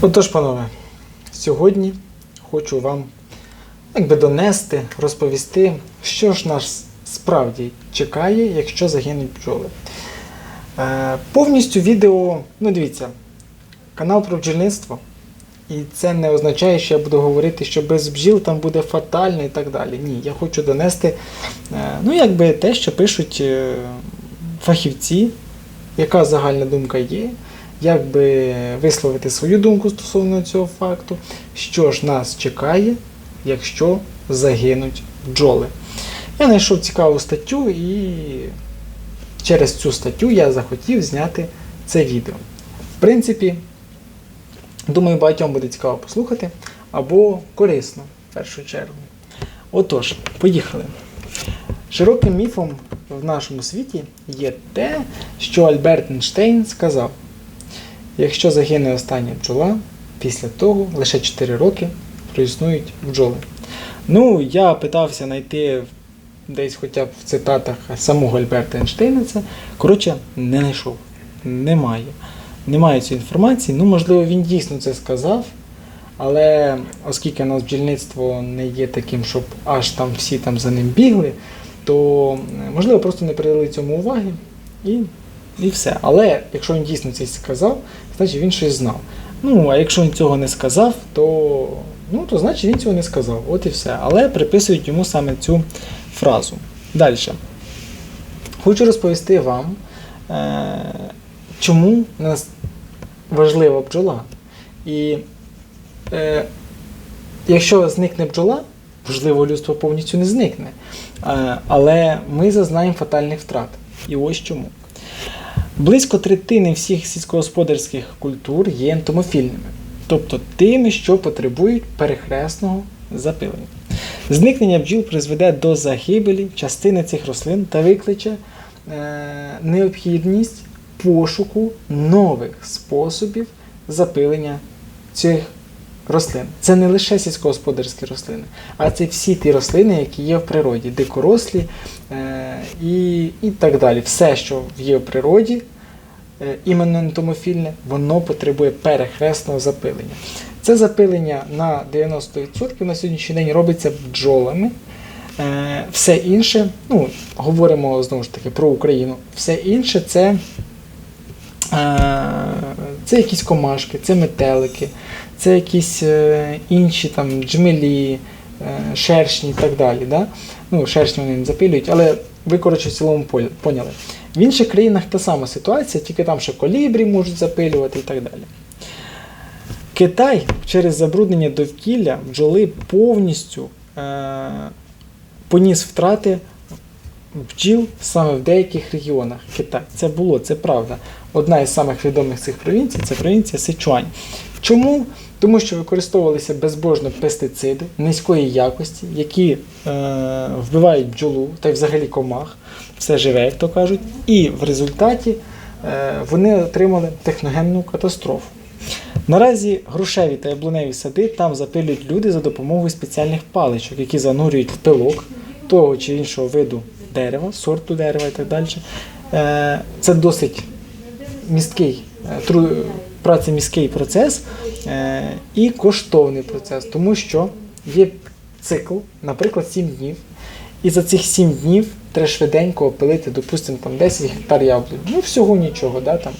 Отож, панове, сьогодні хочу вам якби донести, розповісти, що ж нас справді чекає, якщо загинуть бджоли. Е, повністю відео, ну дивіться, канал про бджільництво. І це не означає, що я буду говорити, що без бджіл там буде фатально і так далі. Ні, я хочу донести е, ну, якби те, що пишуть е, фахівці, яка загальна думка є, як би висловити свою думку стосовно цього факту, що ж нас чекає, якщо загинуть бджоли. Я знайшов цікаву статтю і через цю статтю я захотів зняти це відео. В принципі, думаю, багатьом буде цікаво послухати або корисно в першу чергу. Отож, поїхали. Широким міфом в нашому світі є те, що Альберт Ейнштейн сказав: якщо загине остання бджола, після того лише 4 роки проіснують бджоли. Ну, я питався знайти десь хоча б в цитатах самого Альберта Ейнштейна це. Коротше, не знайшов. Немає. Немає цієї інформації. Ну, можливо, він дійсно це сказав. Але оскільки у нас бджільництво не є таким, щоб аж там всі там за ним бігли, то можливо просто не придали цьому уваги і, і все. Але якщо він дійсно це сказав, значить він щось знав. Ну, а якщо він цього не сказав, то, ну, то значить він цього не сказав. От і все. Але приписують йому саме цю фразу. Далі. Хочу розповісти вам, е, чому нас важлива бджола. І е, якщо зникне бджола, можливо, людство повністю не зникне. Е, але ми зазнаємо фатальних втрат. І ось чому. Близько третини всіх сільськогосподарських культур є ентомофільними, тобто тими, що потребують перехресного запилення. Зникнення бджіл призведе до загибелі частини цих рослин та викличе е, необхідність пошуку нових способів запилення цих рослин. Це не лише сільськогосподарські рослини, а це всі ті рослини, які є в природі, дикорослі е, і, і так далі. Все, що є в природі, е, іменно ентомофільне, воно потребує перехресного запилення. Це запилення на 90% на сьогоднішній день робиться бджолами. Е, Все інше, ну, говоримо знову ж таки про Україну, все інше це, це якісь комашки, це метелики, це якісь е, інші там джмелі, е, шершні і так далі. Да? Ну, шершні вони не запилюють, але ви, коротше, в цілому поняли. В інших країнах та сама ситуація, тільки там ще колібрі можуть запилювати і так далі. Китай через забруднення довкілля бджоли повністю е, поніс втрати бджіл саме в деяких регіонах Китаю. Це було, це правда. Одна із самих відомих цих провінцій це провінція Сичуань. Чому? Тому що використовувалися безбожно пестициди низької якості, які е, вбивають бджолу та й взагалі комах, все живе, як то кажуть, і в результаті е, вони отримали техногенну катастрофу. Наразі грушеві та яблуневі сади там запилюють люди за допомогою спеціальних паличок, які занурюють в пилок того чи іншого виду дерева, сорту дерева і так далі. Е, Це досить місткий, е, тру- працемісткий процес е, і коштовний процес, тому що є цикл, наприклад, 7 днів. І за цих 7 днів треба швиденько опилити, допустимо, там 10 гектар яблунь. Ну, всього нічого, да, там.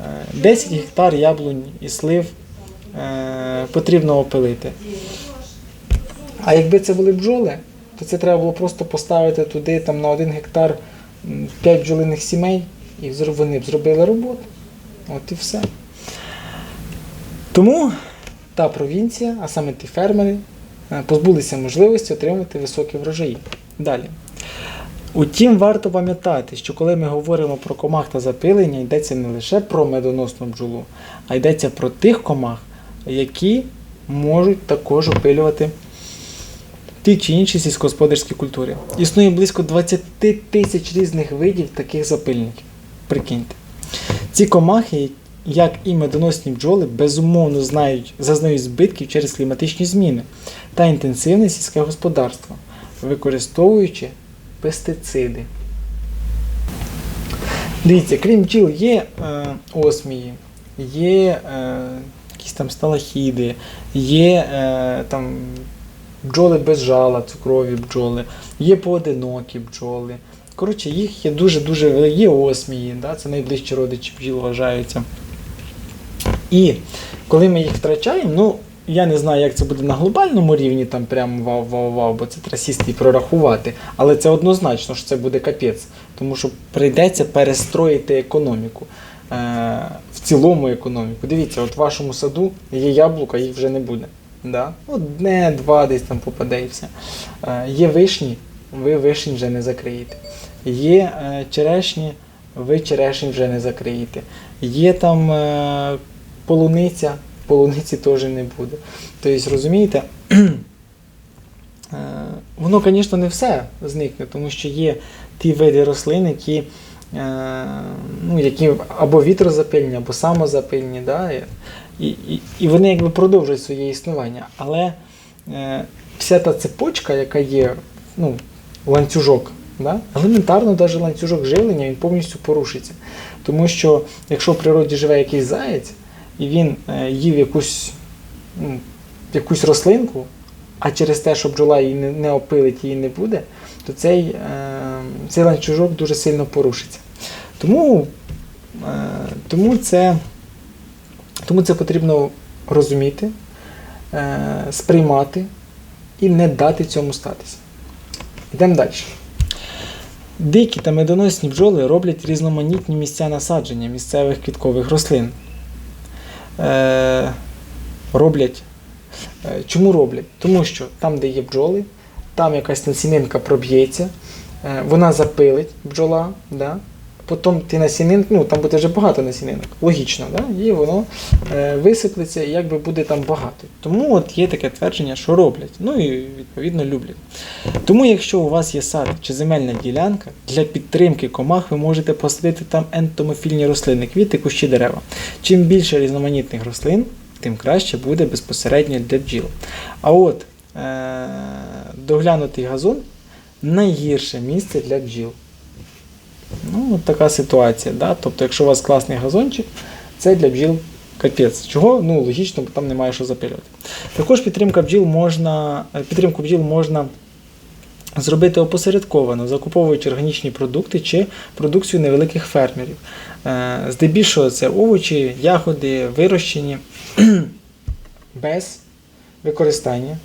Е, 10 гектар яблунь і слив е, потрібно опилити. А якби це були бджоли, то це треба було просто поставити туди там, на 1 гектар 5 бджолиних сімей, і вони б зробили роботу. От і все. Тому та провінція, а саме ті фермери, е, позбулися можливості отримати високі врожаї. Далі. Утім, варто пам'ятати, що коли ми говоримо про комах та запилення, йдеться не лише про медоносну бджолу, а йдеться про тих комах, які можуть також опилювати ті чи інші сільськогосподарські культури. Існує близько 20 тисяч різних видів таких запильників. Прикиньте. Ці комахи, як і медоносні бджоли, безумовно знають, зазнають збитків через кліматичні зміни та інтенсивне сільське господарство, використовуючи пестициди. Дивіться, крім бджіл, є е, осмії, є е, якісь там сталахіди, є е, там бджоли без жала, цукрові бджоли, є поодинокі бджоли. Коротше, їх є дуже-дуже великі, є осмії, да, це найближчі родичі бджіл вважаються. І коли ми їх втрачаємо, ну я не знаю, як це буде на глобальному рівні, там прямо вау-вау-вау, бо це треба сісти і прорахувати. Але це однозначно, що це буде капець, тому що прийдеться перестроїти економіку. Е, в цілому економіку. Дивіться, от в вашому саду є яблука, їх вже не буде. Да? Одне, два десь там попаде і все. Е, є вишні, ви вишень вже не закриєте. Є е, черешні, ви черешень вже не закриєте. Є там е, полуниця, полуниці теж не буде. Тобто, розумієте, е, воно, звісно, не все зникне, тому що є ті види рослин, які, е, ну, які або вітрозапильні, або самозапильні. Да? І, і, і вони якби продовжують своє існування. Але е, вся та цепочка, яка є, ну, ланцюжок, да? елементарно навіть ланцюжок живлення, він повністю порушиться. Тому що якщо в природі живе якийсь заєць, і він е, їв якусь, якусь рослинку, а через те, що бджола її не, опилить, її не буде, то цей, е, цей ланцюжок дуже сильно порушиться. Тому, е, тому, це, тому це потрібно розуміти, сприймати і не дати цьому статися. Йдемо далі. Дикі та медоносні бджоли роблять різноманітні місця насадження місцевих квіткових рослин. Е, роблять. Е, Чому роблять? Тому що там, де є бджоли, там якась насінинка проб'ється, е, вона запилить бджола, да? Потім ті насінинки, ну там буде вже багато насінинок, логічно, да? і воно е, висиплеться, і якби буде там багато. Тому от є таке твердження, що роблять. Ну і відповідно люблять. Тому, якщо у вас є сад чи земельна ділянка, для підтримки комах ви можете посадити там ентомофільні рослини, квіти, кущі дерева. Чим більше різноманітних рослин, тим краще буде безпосередньо для бджіл. А от е- доглянутий газон найгірше місце для бджіл. Ну, от така ситуація. Да? Тобто, якщо у вас класний газончик, це для бджіл капець. Чого? Ну, логічно, бо там немає що запилювати. Також підтримка бджіл можна, е, підтримку бджіл можна зробити опосередковано, закуповуючи органічні продукти чи продукцію невеликих фермерів. Е, Здебільшого це овочі, ягоди, вирощені без використання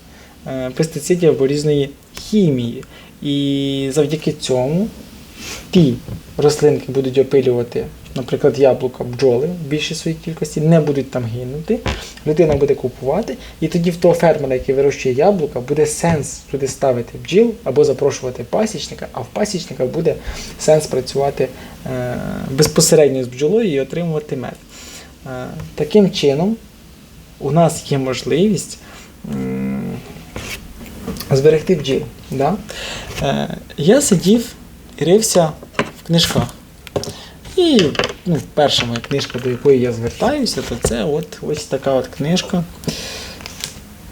е, пестицидів або різної хімії. І завдяки цьому ті рослинки будуть опилювати, наприклад, яблука бджоли в більшій своїй кількості, не будуть там гинути. Людина буде купувати, і тоді в того фермера, який вирощує яблука, буде сенс туди ставити бджіл або запрошувати пасічника, а в пасічника буде сенс працювати е, безпосередньо з бджолою і отримувати мед. Е, таким чином, у нас є можливість. Зберегти бджіл. Да? Е, я сидів рився в книжках. І ну, перша моя книжка, до якої я звертаюся, то це от ось така от книжка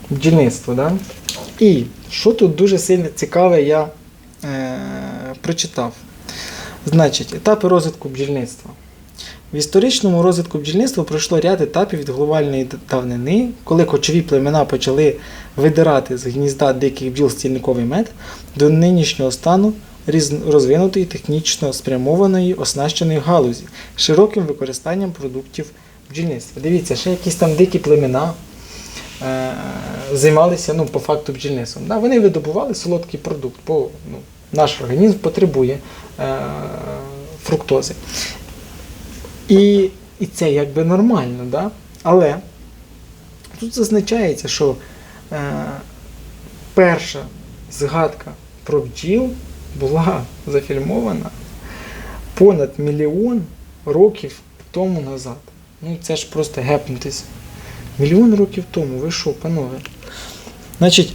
бджільництво. Да? І що тут дуже сильно цікаве, я е, прочитав. Значить, етапи розвитку бджільництва. В історичному розвитку бджільництва пройшло ряд етапів від глобальної давнини, коли кочові племена почали видирати з гнізда диких бджіл стільниковий мед, до нинішнього стану розвинутої технічно спрямованої оснащеної галузі широким використанням продуктів бджільництва. Дивіться, ще якісь там дикі племена е, займалися ну, по факту бджільництвом. Да, вони видобували солодкий продукт, бо ну, наш організм потребує е, фруктози. І, і це якби нормально, да? але тут зазначається, що е, перша згадка про бджіл була зафільмована понад мільйон років тому назад. Ну це ж просто гепнутися. Мільйон років тому, ви що, панове? Значить,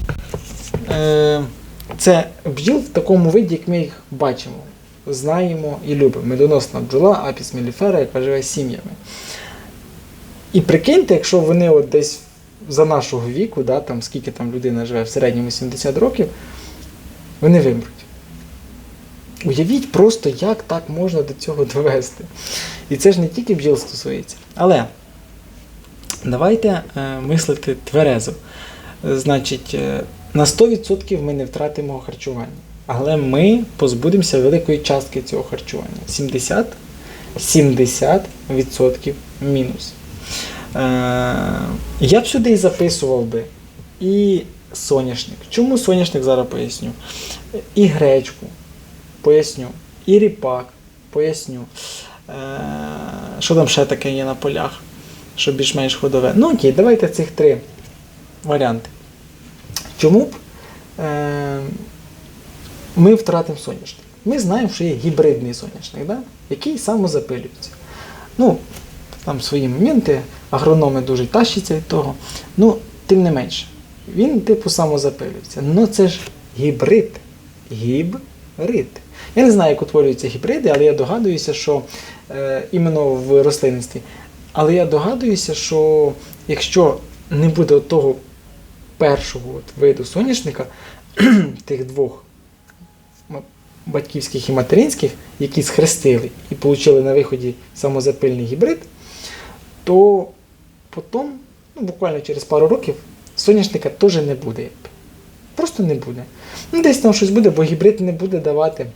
е, це бджіл в такому виді, як ми їх бачимо, знаємо і любимо. Медоносна бджола, апіс меліфера, яка живе сім'ями. І прикиньте, якщо вони от десь за нашого віку, да, там, скільки там людина живе в середньому 70 років, вони вимруть. Уявіть просто, як так можна до цього довести. І це ж не тільки бджіл стосується. Але Давайте е, мислити тверезо. Значить, е, на 100% ми не втратимо харчування. Але ми позбудемося великої частки цього харчування. 70, 70% мінус. Е, я б сюди і записував би і соняшник. Чому соняшник зараз поясню? І гречку поясню. І ріпак поясню. Е, що там ще таке є на полях, що більш-менш ходове. Ну окей, давайте цих три варіанти. Чому б е, ми втратимо соняшник? Ми знаємо, що є гібридний соняшник, да? який самозапилюється. Ну, там свої моменти, агрономи дуже тащаться від того. Ну, тим не менше, він типу самозапилюється. Ну це ж гібрид. Гібрид. Я не знаю, як утворюються гібриди, але я догадуюся, що е, іменно в рослинництві. Але я догадуюся, що якщо не буде того першого от виду соняшника, тих двох батьківських і материнських, які схрестили і отримали на виході самозапильний гібрид, то потім, ну, буквально через пару років, соняшника теж не буде. Просто не буде. Ну, десь там щось буде, бо гібрид не буде давати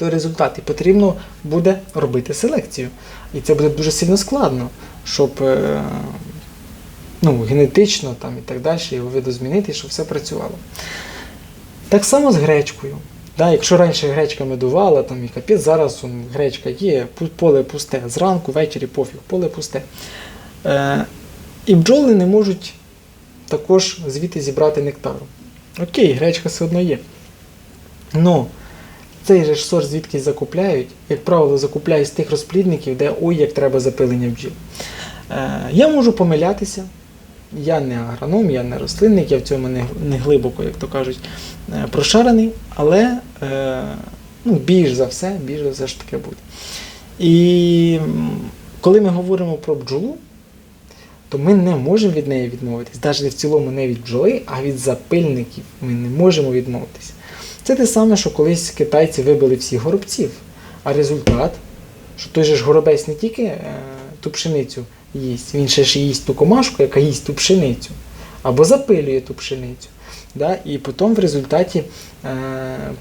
той результат. І потрібно буде робити селекцію. І це буде дуже сильно складно, щоб е, ну, генетично там, і так далі його видозмінити, щоб все працювало. Так само з гречкою. Да, якщо раніше гречка медувала, там і капець, зараз он, гречка є, поле пусте, зранку, ввечері пофіг, поле пусте. Е, і бджоли не можуть також звідти зібрати нектару. Окей, гречка все одно є. Ну, цей же сорт звідки закупляють, як правило, закупляють з тих розплідників, де ой, як треба запилення бджіл. Е, я можу помилятися. Я не агроном, я не рослинник, я в цьому не, не глибоко, як то кажуть, е, прошарений, але е, ну, більш за все, більш за все ж таке буде. І коли ми говоримо про бджолу, то ми не можемо від неї відмовитись. Навіть в цілому не від бджоли, а від запильників ми не можемо відмовитись. Це те саме, що колись китайці вибили всіх горобців. А результат, що той же ж горобець не тільки е, ту пшеницю їсть, він ще ж їсть ту комашку, яка їсть ту пшеницю, або запилює ту пшеницю. Да? І потім в результаті е,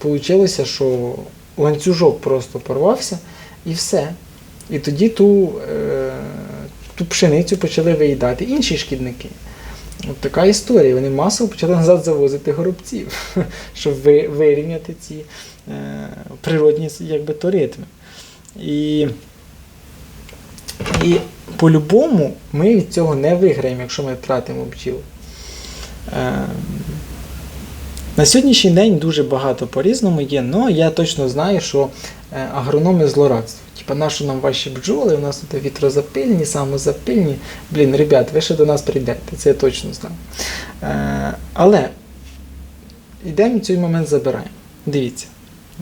вийшло, що ланцюжок просто порвався і все. І тоді ту, е, ту пшеницю почали виїдати інші шкідники. От така історія. Вони масово почали назад завозити горобців, щоб вирівняти ці е, природні якби, то. І, і по-любому ми від цього не виграємо, якщо ми втратимо бджіл. Е, на сьогоднішній день дуже багато по-різному є, але я точно знаю, що е, агрономи злорадствують. Нащо нам ваші бджоли, у нас тут вітрозапильні, самозапильні. Блін, ребят, ви ще до нас прийдете, це я точно знаю. Е, але йдемо і цей момент забираємо. Дивіться.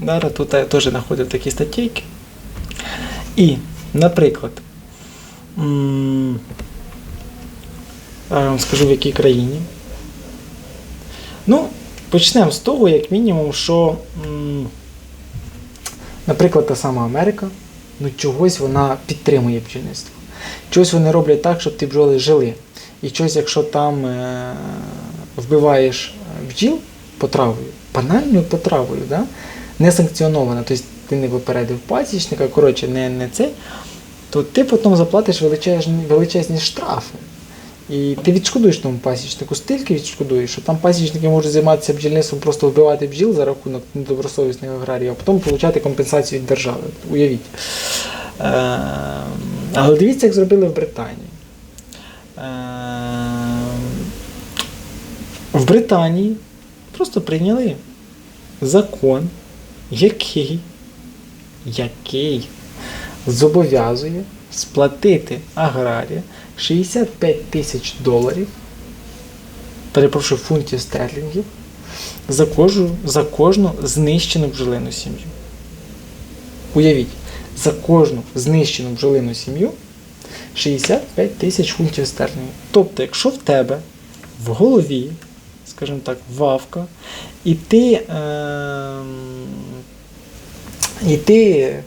Зараз тут я теж знаходив такі статейки. І, наприклад, я вам скажу в якій країні. Ну, почнемо з того, як мінімум, що, наприклад, та сама Америка, ну чогось вона підтримує бджільництво. Чогось вони роблять так, щоб ті бджоли жили. І щось, якщо там е, вбиваєш е, бджіл потравою, банальною потравою, да? не санкціоновано, тобто ти не попередив пасічника, коротше, не, не це, то ти потім заплатиш величезні, величезні штрафи. І ти відшкодуєш тому пасічнику, стільки відшкодуєш, що там пасічники можуть займатися бджільництвом, просто вбивати бджіл за рахунок недобросовісних аграріїв, а потім отримати компенсацію від держави. Уявіть. Е, але дивіться, як зробили в Британії. Е, в Британії просто прийняли закон, який, який зобов'язує сплатити аграрія 65 тисяч доларів, перепрошую, фунтів стерлінгів за кожну, за кожну знищену бджолину сім'ю. Уявіть, за кожну знищену бджолину сім'ю 65 тисяч фунтів стерлінгів. Тобто, якщо в тебе в голові, скажімо так, вавка, і ти, ем, і ти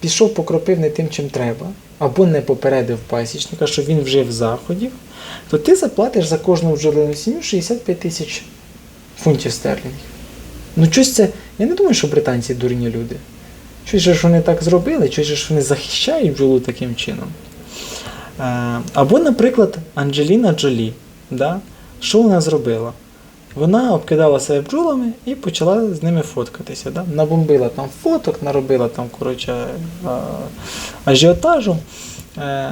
пішов покропив не тим, чим треба, або не попередив пасічника, що він вжив заходів, то ти заплатиш за кожну бджолину сім'ю 65 тисяч фунтів стерлінгів. Ну, щось це. Я не думаю, що британці дурні люди. Щось же ж вони так зробили, щось же ж вони захищають бджолу таким чином. Е, або, наприклад, Анджеліна Джолі. Да? Що вона зробила? Вона обкидала себе бджолами і почала з ними фоткатися. Да? Набомбила там фоток, наробила там, коротше, ажіотажу. Е,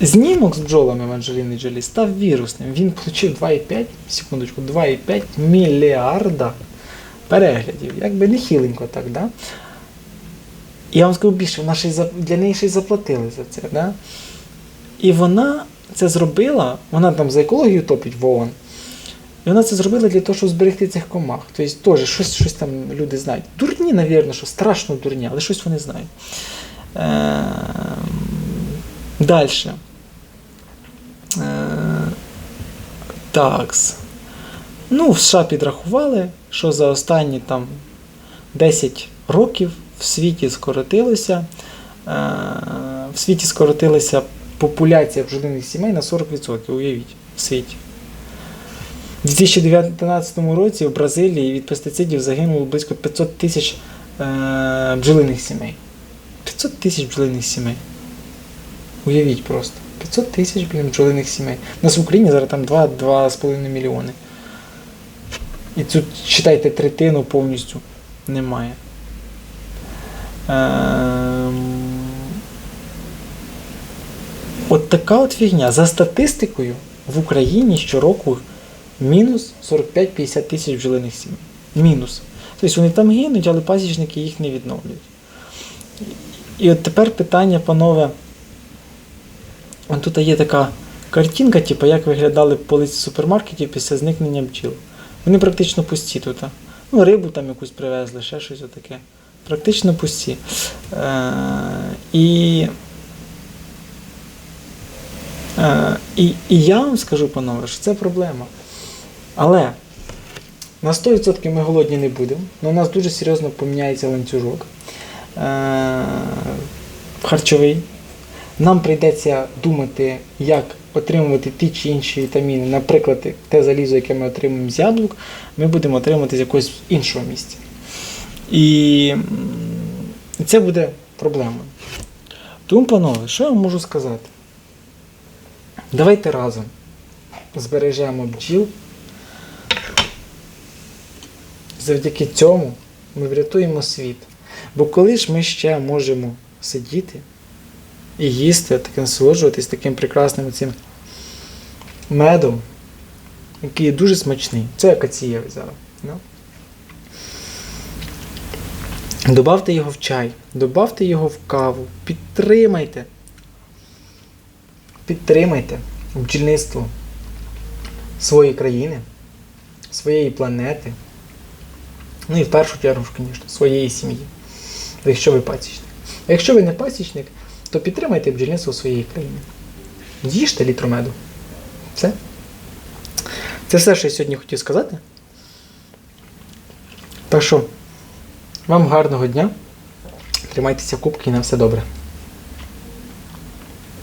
Знімок з бджолами в Анджеліни Джолі став вірусним. Він отримав 2,5, секундочку, 2,5 мільярда переглядів. Якби не хіленько так, да? Я вам скажу більше, вона ще для неї ще й заплатили за це. Да? І вона це зробила, вона там за екологію топить в ООН. І вона це зробила для того, щоб зберегти цих комах. Тобто теж щось, щось там люди знають. Дурні, навірно, що страшно дурні, але щось вони знають. Ем, Далі. Такс. Ну, в США підрахували, що за останні там 10 років в світі скоротилося. е, В світі скоротилася популяція бджолиних сімей на 40%. Уявіть, в світі. У 2019 році в Бразилії від пестицидів загинуло близько 500 тисяч е, бджолиних сімей. 500 тисяч бджолиних сімей. Уявіть просто. 500 тисяч бджолиних сімей. У нас в Україні зараз там 2-2,5 мільйони. І тут, читайте, третину повністю немає. Ем... От така от фігня. За статистикою в Україні щороку мінус 45-50 тисяч бджолиних сімей. Мінус. Тобто вони там гинуть, але пасічники їх не відновлюють. І от тепер питання, панове. Тут є така картинка, типу, як виглядали полиці супермаркетів після зникнення бджіл. Вони практично пусті тут. Ну, рибу там якусь привезли, ще щось отаке. Практично пусті. Е, і, е, і, і я вам скажу, панове, що це проблема. Але на 100% ми голодні не будемо, але у нас дуже серйозно поміняється ланцюжок е, харчовий. Нам прийдеться думати, як отримувати ті чи інші вітаміни. Наприклад, те залізо, яке ми отримуємо з яблук, ми будемо отримати з якогось іншого місця. І це буде проблемою. Тому, панове, що я вам можу сказати? Давайте разом збережемо бджіл. Завдяки цьому ми врятуємо світ. Бо коли ж ми ще можемо сидіти і їсти, так насолоджуватись таким прекрасним цим медом, який дуже смачний. Це акація взяла. Ну. Добавте його в чай, добавте його в каву, підтримайте. Підтримайте бджільництво своєї країни, своєї планети. Ну і в першу чергу, звісно, своєї сім'ї. Якщо ви пасічник. А якщо ви не пасічник, то підтримайте бджільництво своєї країни. З'їжте літру меду. Все. Це все, що я сьогодні хотів сказати. Так що, вам гарного дня. Тримайтеся кубки і на все добре.